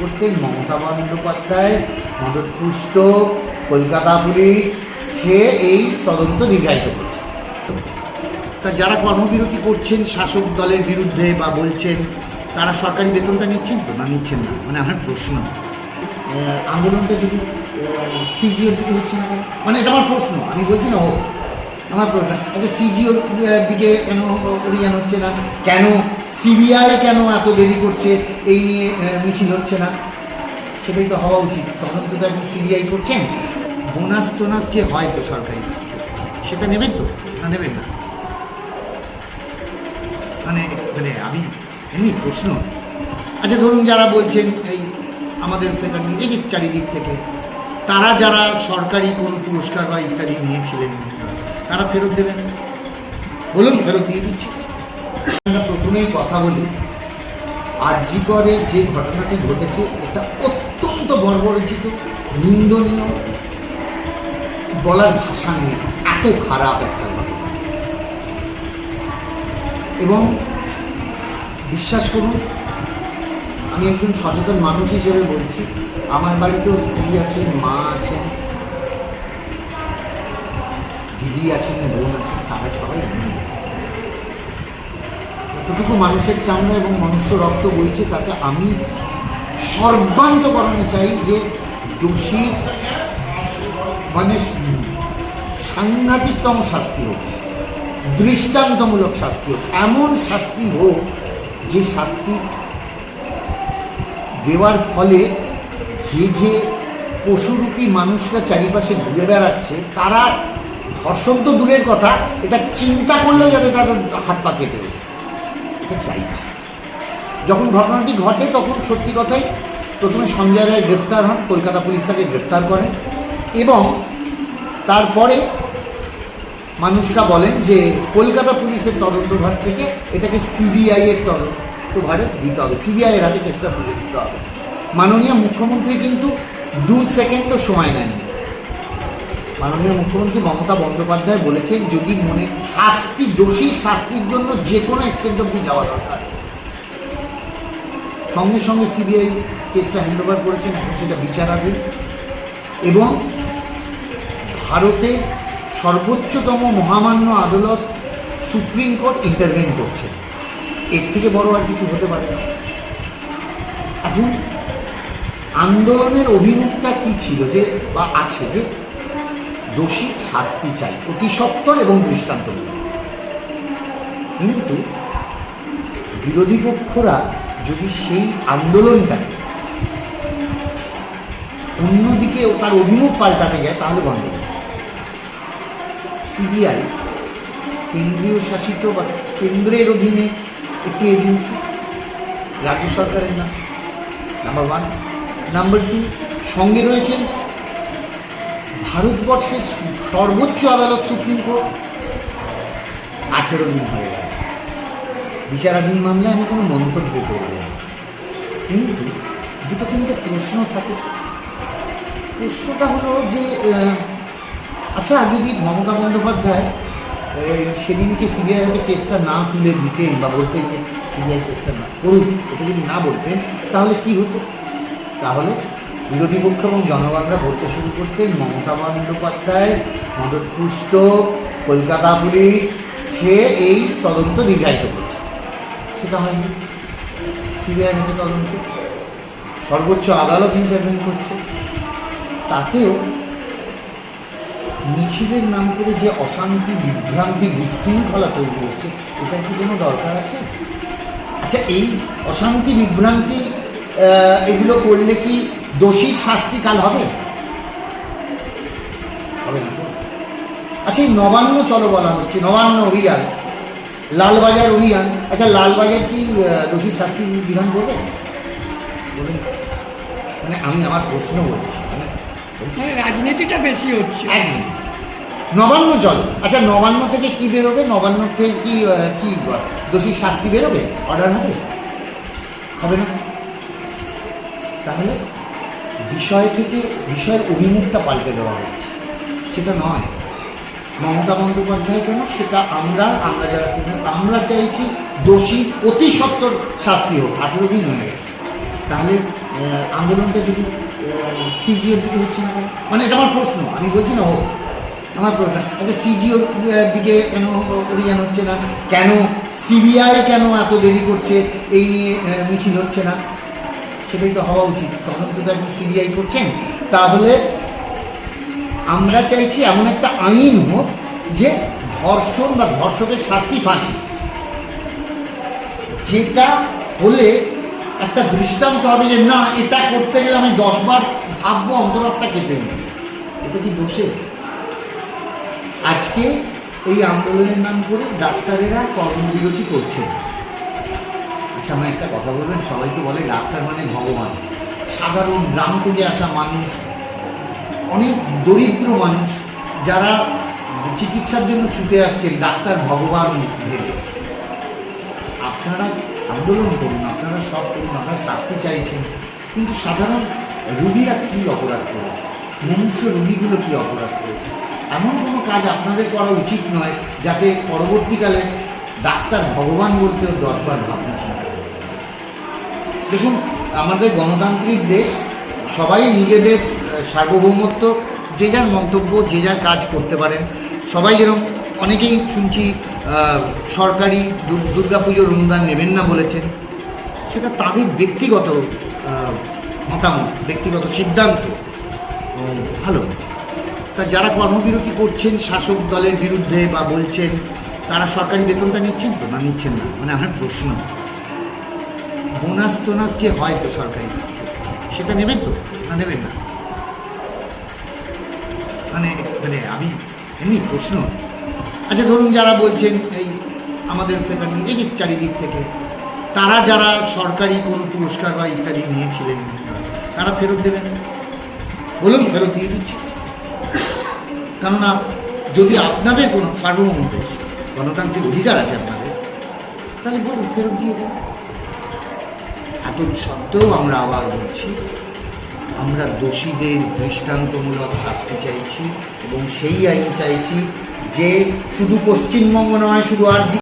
করতেন মমতা বন্দ্যোপাধ্যায় মদতপুষ্ট কলকাতা পুলিশ, সে এই তদন্ত দীর্ঘায়িত করছে। তা যারা কর্মবিরতি করছেন শাসক দলের বিরুদ্ধে বা বলছেন, তারা সরকারি বেতনটা নিচ্ছেন তো? না, নিচ্ছেন না? মানে আমার প্রশ্ন আন্দোলনটা যদি দিকে হচ্ছে না মানে এটা আমার প্রশ্ন, আমি বলছি না হোক আমার প্রশ্ন আচ্ছা সিজিওর দিকে কেন অভিযান হচ্ছে না? কেন সিবিআই কেন এত দেরি করছে? এই নিয়ে মিছিল হচ্ছে না? সেটাই তো হওয়া উচিত। তদন্তটা আপনি সিবিআই করছেন। বোনাস টোনাস যে হয় তো সরকারি। সেটা নেবেন তো? না নেবেন না? মানে মানে আমি এমনি প্রশ্ন। আচ্ছা ধরুন যারা বলছেন এই আমাদের ফেরার যে চারিদিক থেকে, তারা যারা সরকারি কোনো পুরস্কার বা ইত্যাদি নিয়েছিলেন তারা ফেরত দেবেন। বলুন, ফেরত দিয়ে দিচ্ছি। আমরা প্রথমেই কথা বলি, আরজিকরে যে ঘটনাটি ঘটেছে, এটা অত্যন্ত বর্বরচিত, নিন্দনীয়, বলার ভাষা নিয়ে এত খারাপ একটা ঘটনা। এবং বিশ্বাস করুন, আমি একজন সচেতন মানুষ হিসেবে বলছি, আমার বাড়িতেও স্ত্রী আছেন মা আছেন দিদি আছেন বোন আছেন, তারা সবাই নেই যতটুকু মানুষের চামড়া এবং মনুষ্য রক্ত বইছে, তাতে আমি সর্বান্তকরণে চাই যে দোষী মানে সাংঘাতিকতম শাস্তি হোক, দৃষ্টান্তমূলক শাস্তি হোক, এমন শাস্তি হোক যে শাস্তি দেওয়ার ফলে যে যে পশুরূপী মানুষরা চারিপাশে ঘুরে বেড়াচ্ছে, তারা ধর্ষণ তো দূরের কথা, এটা চিন্তা করলেও যাতে তাদের হাত পা কেটে। এটা চাইছি। যখন ঘটনাটি ঘটে, তখন সত্যি কথাই প্রথমে সঞ্জয় রায় গ্রেপ্তার হন, কলকাতা পুলিশ তাকে গ্রেপ্তার করেন এবং তারপরে মানুষরা বলেন যে কলকাতা পুলিশের তদন্তভার থেকে এটাকে সিবিআইয়ের তদন্তভারে দিতে হবে। সিবিআই এর হাতে কেসটা তুলে দিতে হবে। মাননীয় মুখ্যমন্ত্রী কিন্তু দু সেকেন্ডও সময় নেন মাননীয় মুখ্যমন্ত্রী মমতা বন্দ্যোপাধ্যায় বলেছেন, যদি মনে শাস্তি, দোষী শাস্তির জন্য যে কোনো এক্সটেন্ট অব্দি যাওয়া দরকার। সঙ্গে সঙ্গে সিবিআই কেসটা হ্যান্ডওভার করেছেন, এখন সেটা বিচারাধীন। এবং ভারতে সর্বোচ্চতম মহামান্য আদালত সুপ্রিম কোর্ট ইন্টারভেন করছে। এর থেকে বড় আর কিছু হতে পারে না। এখন আন্দোলনের অভিমুখটা কি ছিল যে, বা আছে যে দোষী শাস্তি চাই, অতি সত্বর এবং দৃষ্টান্তমূলক। কিন্তু বিরোধী পক্ষরা যদি সেই আন্দোলনটাকে অন্যদিকে তার অভিমুখ পাল্টাতে যায়, তাহলে গণ্ডগোল সিবিআই কেন্দ্রীয় শাসিত বা কেন্দ্রের অধীনে একটি এজেন্সি, রাজ্য সরকারের নাম নাম্বার ওয়ান নাম্বার টু সঙ্গে রয়েছেন ভারতবর্ষের সর্বোচ্চ আদালত সুপ্রিম কোর্ট? আঠেরো দিন হয়ে গেল। বিচারাধীন মামলায় আমি কোনো মন্তব্য করব না। কিন্তু দুটো তিনটে প্রশ্ন থাকে। প্রশ্নটা হলো যে আচ্ছা যদি মমতা বন্দ্যোপাধ্যায় সেদিনকে সিবিআই হাতে কেসটা না তুলে দিতেন বা বলতেন যে সিবিআই কেসটা না করুক, এটা যদি না বলতেন, তাহলে কি হতো? তাহলে বিরোধী পক্ষ এবং জনগণরা বলতে শুরু করতেন মমতা বন্দ্যোপাধ্যায়, মদতপুষ্ট, কলকাতা পুলিশ, সে এই তদন্ত দীর্ঘায়িত করছে। সেটা হয়নি। সিবিআই হাতে তদন্ত। সর্বোচ্চ আদালত ইন্টারভেন করছে। তাতেও মিছিলের নাম করে যে অশান্তি, বিভ্রান্তি, বিশৃঙ্খলা তৈরি হচ্ছে, এটার কি কোনো দরকার আছে? আচ্ছা এই অশান্তি, বিভ্রান্তি এগুলো করলে কি দোষীর শাস্তি কাল হবে? হবে না আচ্ছা এই নবান্ন চলো বলা হচ্ছে নবান্ন অভিযান লালবাজার অভিযান। আচ্ছা লালবাজার কি দোষীর শাস্তি বিধান করবে? বলুন। মানে আমি আমার প্রশ্ন বলছি মানে মানে রাজনীতিটা বেশি হচ্ছে। একদম। নবান্ন চল। আচ্ছা নবান্ন থেকে কি বেরোবে? নবান্ন থেকে কি কি দোষীর শাস্তি বেরোবে? অর্ডার হবে? হবে না? তাহলে বিষয় থেকে, বিষয়ের অভিমুখটা পাল্টে দেওয়া হচ্ছে সেটা নয়। মমতা বন্দ্যোপাধ্যায় কেন? সেটা আমরা আমরা যারা আমরা চাইছি দোষী অতি সত্তর শাস্তি হোক। আঠেরো দিন হয়ে গেছে। তাহলে আন্দোলনটা যদি সিজিওর দিকে হচ্ছে না? মানে এটা আমার প্রশ্ন। আমি বলছি না, হোক। আমার প্রশ্ন আচ্ছা সিজিওর দিকে কেন অভিযান হচ্ছে না? কেন সিবিআই কেন এত দেরি করছে? এই নিয়ে মিছিল হচ্ছে না? সেটাই তো হওয়া উচিত। তদন্তটা একজন সিবিআই করছেন। তাহলে আমরা চাইছি এমন একটা আইন হোক যে ধর্ষণ বা ধর্ষকের শাস্তি ফাঁসি। যেটা হলে একটা দৃষ্টান্ত হবে যে, না, এটা করতে গেলে আমি দশবার ভাববো অন্তরাত্মা কেঁপে। এটা কি দোষে? আজকে এই আন্দোলনের নাম করে ডাক্তারেরা কর্মবিরতি করছে আমার একটা কথা বলবেন সবাই তো বলে ডাক্তার মানে ভগবান। সাধারণ গ্রাম থেকে আসা মানুষ, অনেক দরিদ্র মানুষ, যারা চিকিৎসার জন্য ছুটে আসছেন, ডাক্তার ভগবান ভেবে। আপনারা আন্দোলন করুন, আপনারা সব করুন, আপনারা শাস্তি চাইছেন, কিন্তু সাধারণ রুগীরা কী অপরাধ করেছে? মনুষ্য রুগীগুলো কী অপরাধ করেছে? এমন কোনো কাজ আপনাদের করা উচিত নয়, যাতে পরবর্তীকালে ডাক্তার ভগবান বলতেও দশবার ভাবনা। দেখুন, আমাদের গণতান্ত্রিক দেশ, সবাই নিজেদের সার্বভৌমত্ব, যে যার মন্তব্য, যে যার কাজ করতে পারেন। সবাই যেরকম, অনেকেই শুনছি সরকারি দুর- দুর্গাপুজোর অনুদান নেবেন না বলেছেন। সেটা তাদের ব্যক্তিগত মতামত, ব্যক্তিগত সিদ্ধান্ত। ভালো। তা যারা কর্মবিরতি করছেন, শাসক দলের বিরুদ্ধে বা বলছেন, তারা সরকারি বেতনটা নিচ্ছেন তো? না, নিচ্ছেন না। মানে আমার প্রশ্ন। বোনাস টোনাস যে হয় তো সরকারি? সেটা নেবেন তো? না নেবেন না? মানে মানে আমি এমনি প্রশ্ন। আচ্ছা ধরুন যারা বলছেন এই আমাদের ফেডারেল এই যে চারিদিক থেকে, তারা যারা সরকারি কোনো পুরস্কার বা ইত্যাদি নিয়েছিলেন, তারা ফেরত দেবেন? বলুন, ফেরত দিয়ে দিচ্ছি। কেননা, যদি আপনাদের কোনো সার্বভৌম দেশ গণতান্ত্রিক অধিকার আছে আপনাদের, তাহলে বলুন, ফেরত দিয়ে দেন। এত সত্ত্বেও আমরা আবার বলছি আমরা দোষীদের দৃষ্টান্তমূলক শাস্তি চাইছি এবং সেই আইন চাইছি যে শুধু পশ্চিমবঙ্গ নয়, শুধু আর